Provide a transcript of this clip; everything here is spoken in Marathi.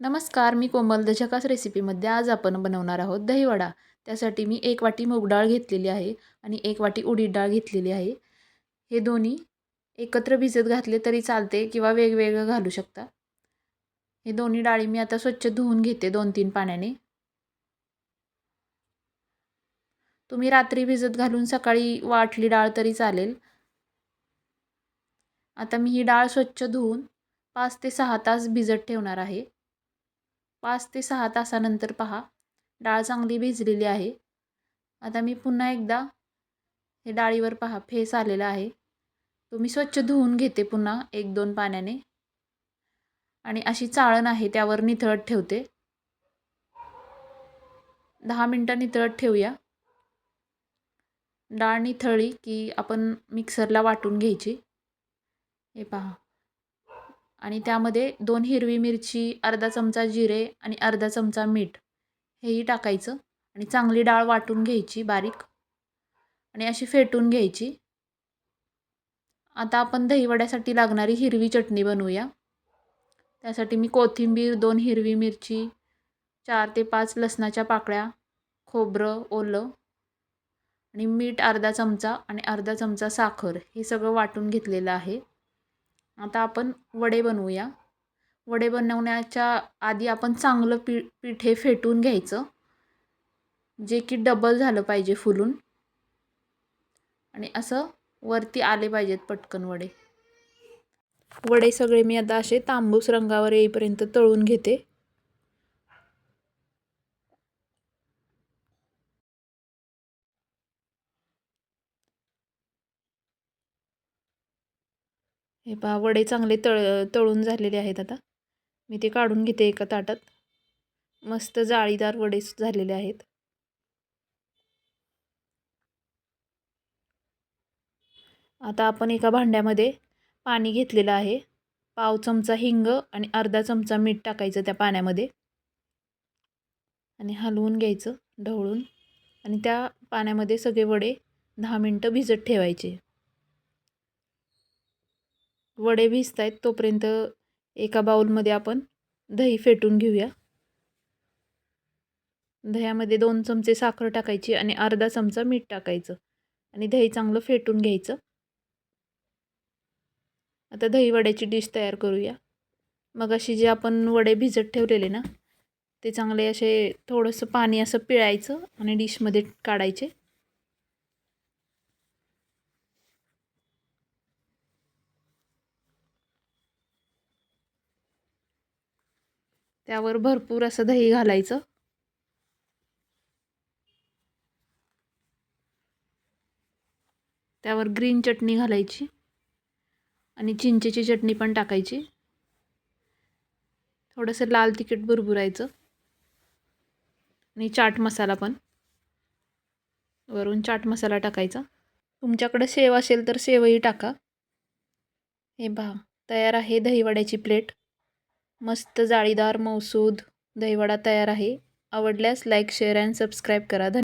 नमस्कार मी कोमल द झकास रेसिपीमध्ये आज आपण बनवणार आहोत दहीवडा. त्यासाठी मी एक वाटी मूग डाळ घेतलेली आहे आणि एक वाटी उडीद डाळ घेतलेली आहे. हे दोन्ही एकत्र भिजत घातले तरी चालते किंवा वेगवेगळं घालू शकता. हे दोन्ही डाळी मी आता स्वच्छ धुवून घेते दोन तीन पाण्याने. तुम्ही रात्री भिजत घालून सकाळी वाटली डाळ तरी चालेल. आता मी ही डाळ स्वच्छ धुवून पाच ते सहा तास भिजत ठेवणार आहे. पाच ते सहा तासानंतर पहा. डाळ चांगली भिजलेली आहे. आता मी पुन्हा एकदा हे डाळीवर पहा फेस आलेला आहे. तो मी स्वच्छ धुवून घेते पुन्हा एक दोन पाण्याने. आणि अशी चाळण आहे त्यावर निथळत ठेवते. दहा मिनटं निथळत ठेवूया. डाळ निथळली की आपण मिक्सरला वाटून घ्यायची. हे पहा. आणि त्यामध्ये दोन हिरवी मिरची अर्धा चमचा जिरे आणि अर्धा चमचा मीठ हेही टाकायचं आणि चांगली डाळ वाटून घ्यायची बारीक आणि अशी फेटून घ्यायची. आता आपण दहीवड्यासाठी लागणारी हिरवी चटणी बनवूया. त्यासाठी मी कोथिंबीर दोन हिरवी मिरची चार ते पाच लसणाच्या पाकळ्या खोबरं ओलं आणि मीठ अर्धा चमचा आणि अर्धा चमचा साखर हे सगळं वाटून घेतलेलं आहे. आता आपण वडे बनवूया. वडे बनवण्याच्या आधी आपण चांगलं पी पीठ हे फेटून घ्यायचं. जे की डबल झालं पाहिजे फुलून. आणि असं वरती आले पाहिजेत पटकन वडे. वडे सगळे मी आता असे तांबूस रंगावर येईपर्यंत तळून घेते. हे पहा वडे चांगले तळ तळून झालेले आहेत आता. मी ते काढून घेते एका ताटात. मस्त जाळीदार वडे झालेले आहेत. आता आपण एका भांड्यामध्ये पाणी घेतलेलं आहे. पाव चमचा हिंग आणि अर्धा चमचा मीठ टाकायचं त्या पाण्यामध्ये. आणि हलवून घ्यायचं ढवळून. आणि त्या पाण्यामध्ये सगळे वडे दहा मिनटं भिजत ठेवायचे. वडे भिजत आहेत तोपर्यंत एका बाऊलमध्ये आपण दही फेटून घेऊया. दह्यामध्ये दोन चमचे साखर टाकायची आणि अर्धा चमचा मीठ टाकायचं आणि दही चांगलं फेटून घ्यायचं. आता दही वड्याची डिश तयार करूया. मग अशी जे आपण वडे भिजत ठेवलेले ना ते चांगले असे थोडंसं पाणी असं पिळायचं आणि डिशमध्ये काढायचे. त्यावर भरपूर असं दही घालायचं. त्यावर ग्रीन चटणी घालायची. आणि चिंचेची चटणी पण टाकायची. थोडंसं लाल तिखट भुरभुरायचं. आणि चाट मसाला पण. वरून चाट मसाला टाकायचा. तुमच्याकडे सेव असेल तर सेवही टाका. हे पहा तयार आहे दहीवड्याची प्लेट. मस्त जाळीदार मौसूद दहीवडा तयार आहे. आवडल्यास लाईक शेअर अँड सबस्क्राईब करा. धन्य